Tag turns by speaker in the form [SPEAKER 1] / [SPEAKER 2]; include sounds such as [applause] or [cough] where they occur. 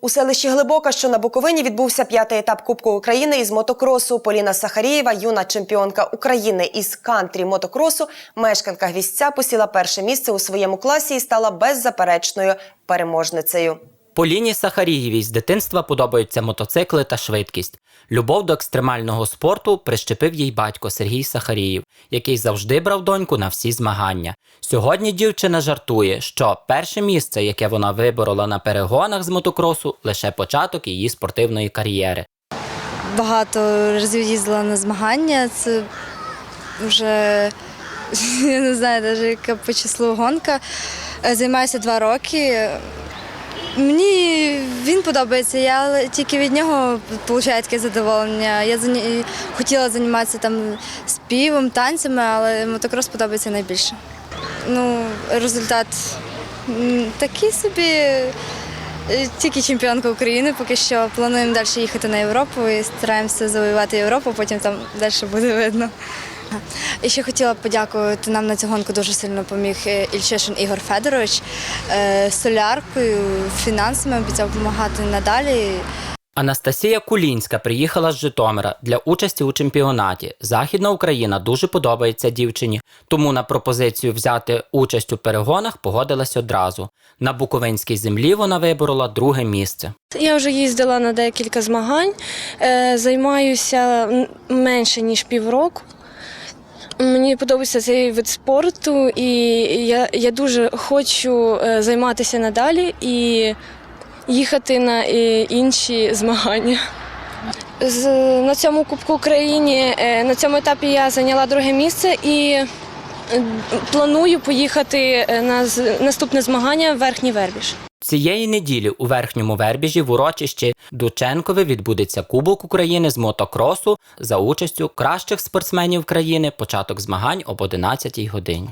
[SPEAKER 1] У селищі Глибока, що на Буковині, відбувся п'ятий етап Кубку України із мотокросу. Поліна Сахарієва, юна чемпіонка України із кантрі мотокросу, мешканка гвістця, посіла перше місце у своєму класі і стала беззаперечною переможницею.
[SPEAKER 2] Поліні Сахарієвій з дитинства подобаються мотоцикли та швидкість. Любов до екстремального спорту прищепив їй батько Сергій Сахарієв, який завжди брав доньку на всі змагання. Сьогодні дівчина жартує, що перше місце, яке вона виборола на перегонах з мотокросу, лише початок її спортивної кар'єри.
[SPEAKER 3] багато разів їздила на змагання. Це вже [laughs] я не знаю, навіть яка по числу гонка. Займаюся два роки. Мені він подобається, я тільки від нього отримую таке задоволення. Я хотіла займатися там співом, танцями, але мотокрос подобається найбільше. Ну, результат такий собі. Е, Тільки чемпіонка України, поки що плануємо далі їхати на Європу і стараємося завоювати Європу, потім там далі буде видно. І ще хотіла б подякувати нам на цю гонку дуже сильно поміг е, Ільчишин Ігор Федорович е, соляркою, фінансами обіцяв допомагати надалі.
[SPEAKER 2] Анастасія Кулінська приїхала з Житомира для участі у чемпіонаті. Західна Україна дуже подобається дівчині, тому на пропозицію взяти участь у перегонах погодилась одразу. На Буковинській землі вона виборола друге місце.
[SPEAKER 4] Я вже їздила на декілька змагань, е, займаюся менше ніж півроку. Мені подобається цей вид спорту, і я, я дуже хочу е, займатися надалі і їхати на е, інші змагання. На цьому Кубку України е, на цьому етапі я зайняла друге місце і е, планую поїхати на наступне змагання в Верхній Вербіж.
[SPEAKER 2] Цієї неділі у верхньому вербіжі в урочищі Дученкове відбудеться Кубок України з мотокросу за участю кращих спортсменів країни. Початок змагань об 11 годині.